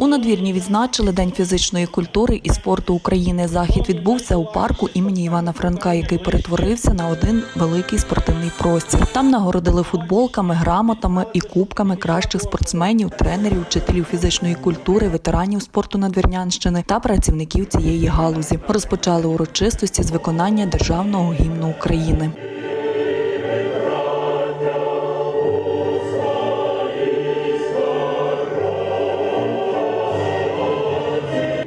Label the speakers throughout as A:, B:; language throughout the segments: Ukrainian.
A: У надвірні відзначили День фізичної культури і спорту України. Захід відбувся у парку імені Івана Франка, який перетворився на один великий спортивний простір. Там нагородили футболками, грамотами і кубками кращих спортсменів, тренерів, вчителів фізичної культури, ветеранів спорту Надвірнянщини та працівників цієї галузі. Розпочали урочистості з виконання державного гімну України.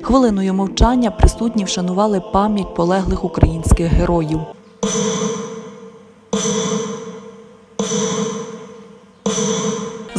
A: Хвилиною мовчання присутні вшанували пам'ять полеглих українських героїв.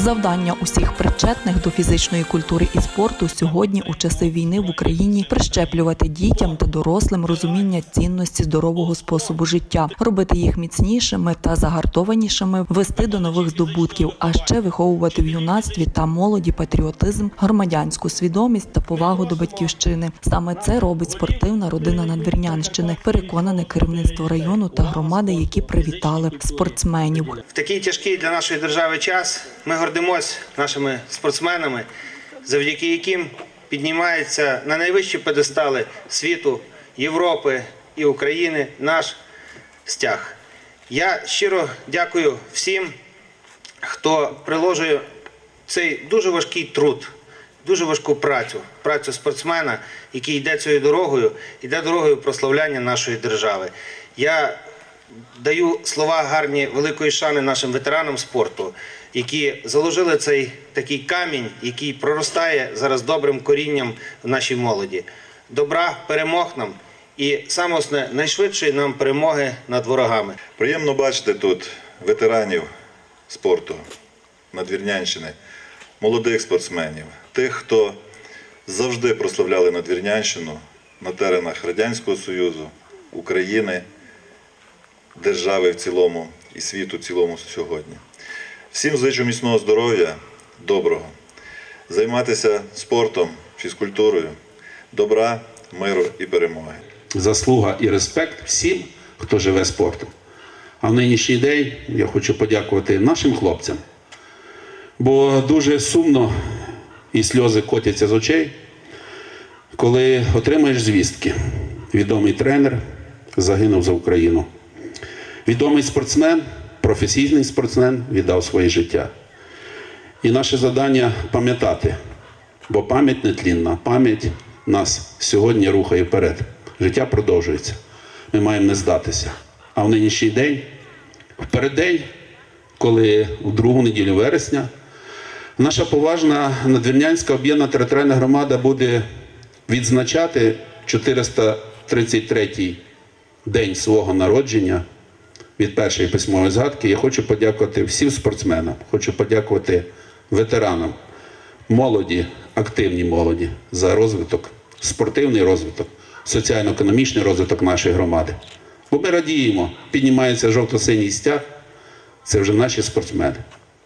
A: Завдання усіх причетних до фізичної культури і спорту сьогодні у часи війни в Україні прищеплювати дітям та дорослим розуміння цінності здорового способу життя, робити їх міцнішими та загартованішими, вести до нових здобутків, а ще виховувати в юнацтві та молоді патріотизм, громадянську свідомість та повагу до батьківщини. Саме це робить спортивна родина Надвірнянщини, переконане керівництво району та громади, які привітали спортсменів.
B: В такий тяжкий для нашої держави час ми гордимось нашими спортсменами, завдяки яким піднімається на найвищі педестали світу, Європи і України наш стяг. Я щиро дякую всім, хто приложує цей дуже важкий труд, дуже важку працю, працю спортсмена, який йде цією дорогою, йде дорогою прославляння нашої держави. Я даю слова гарні великої шани нашим ветеранам спорту, які заложили цей такий камінь, який проростає зараз добрим корінням в нашій молоді. Добра перемог нам і саме основне найшвидшої нам перемоги над ворогами.
C: Приємно бачити тут ветеранів спорту Надвірнянщини, молодих спортсменів, тих, хто завжди прославляли Надвірнянщину на теренах Радянського Союзу, України, держави в цілому і світу в цілому сьогодні. Всім зичу міцного здоров'я, доброго, займатися спортом, фізкультурою, добра, миру і перемоги.
D: заслуга і респект всім, хто живе спортом. А в нинішній день я хочу подякувати нашим хлопцям, бо дуже сумно і сльози котяться з очей, коли отримаєш звістки. Відомий тренер загинув за Україну. Відомий спортсмен, професійний спортсмен віддав своє життя. І наше завдання пам'ятати, бо пам'ять нетлінна, пам'ять нас сьогодні рухає вперед. Життя продовжується. Ми маємо не здатися. А в нинішній день, в переддень, коли у другу неділю вересня, наша поважна надвірнянська об'єднана територіальна громада буде відзначати 433-й день свого народження від першої письмової згадки. Я хочу подякувати всім спортсменам, хочу подякувати ветеранам, молоді, активній молоді за розвиток, спортивний розвиток, соціально-економічний розвиток нашої громади. Бо ми радіємо, піднімається жовто-синій стяг. Це вже наші спортсмени.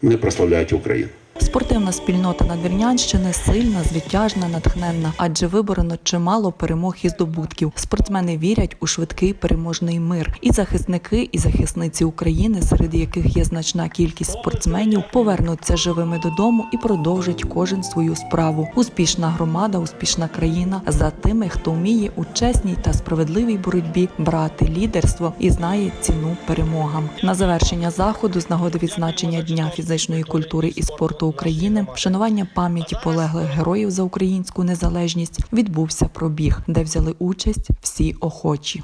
D: Вони прославляють Україну.
A: Спортивна спільнота Надвірнянщини сильна, звитяжна, натхненна, адже виборено чимало перемог і здобутків. Спортсмени вірять у швидкий переможний мир. І захисники, і захисниці України, серед яких є значна кількість спортсменів, повернуться живими додому і продовжать кожен свою справу. Успішна громада, успішна країна за тими, хто вміє у чесній та справедливій боротьбі брати лідерство і знає ціну перемогам. На завершення заходу з нагоди відзначення дня фізичної культури і спорту України, вшанування пам'яті полеглих героїв за українську незалежність відбувся пробіг, де взяли участь всі охочі.